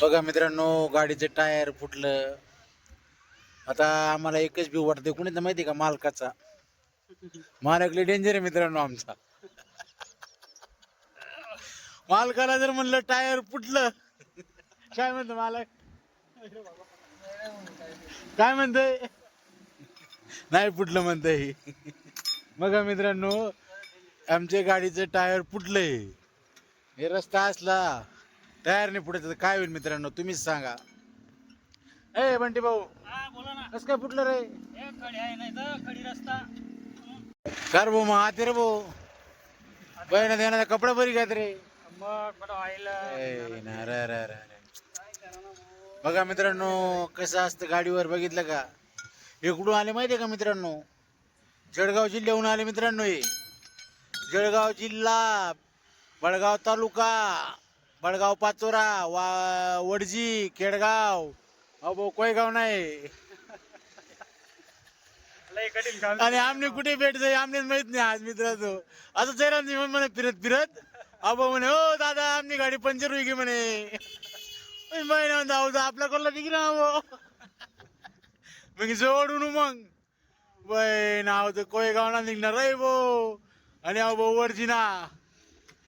बघा मित्रांनो गाडीचं टायर फुटलं. आता आम्हाला एकच बी वाटते कुणी तर माहिती का मालकाचा? मालकले डेंजर आहे मित्रांनो आमचा. मालकाला जर म्हणलं टायर फुटलं काय म्हणतो मालक? काय म्हणतय? नाही फुटलं म्हणतय. बघा मित्रांनो आमच्या गाडीचं टायर फुटलंय. हे रस्ता असला. टायर नाही फुटायचं तर काय होईल मित्रांनो तुम्हीच सांगा. ए बंटी भाऊ हा बोला ना. कस काय फुटलं रे? खडी आहे नाही तर खडी रस्ता. कर भाऊ मग हाती रे भाऊ. बहिण देण्याचा कपडा बरी घ्यात रे. मग बरं व्हायला? ए, ना, रे, रे, रे, रे. बघा मित्रांनो कसं असतं गाडीवर बघितलं का? कुठून आले माहितीये का मित्रांनो? जळगाव जिल्ह्याहून आले मित्रांनो हे. जळगाव जिल्हा बडगाव तालुका. बडगाव पाचोरा वा वडजी केडगाव अहो कोयगाव नाही. लय कठीण काम आणि आमने कुठे भेटतोय आमनेच माहीत नाही आज मित्राचो असं जयराम जी म्हणे फिरत फिरत. अबो म्हणे हो दादा आमनी गाडी पंचर होई गे म्हणे. महिना अहो तर आपल्या कोणला निघी ना अहो मग जवळून मग वय नाव तर कोयगावना निघणार रे भो आणि भाऊ वरची ना.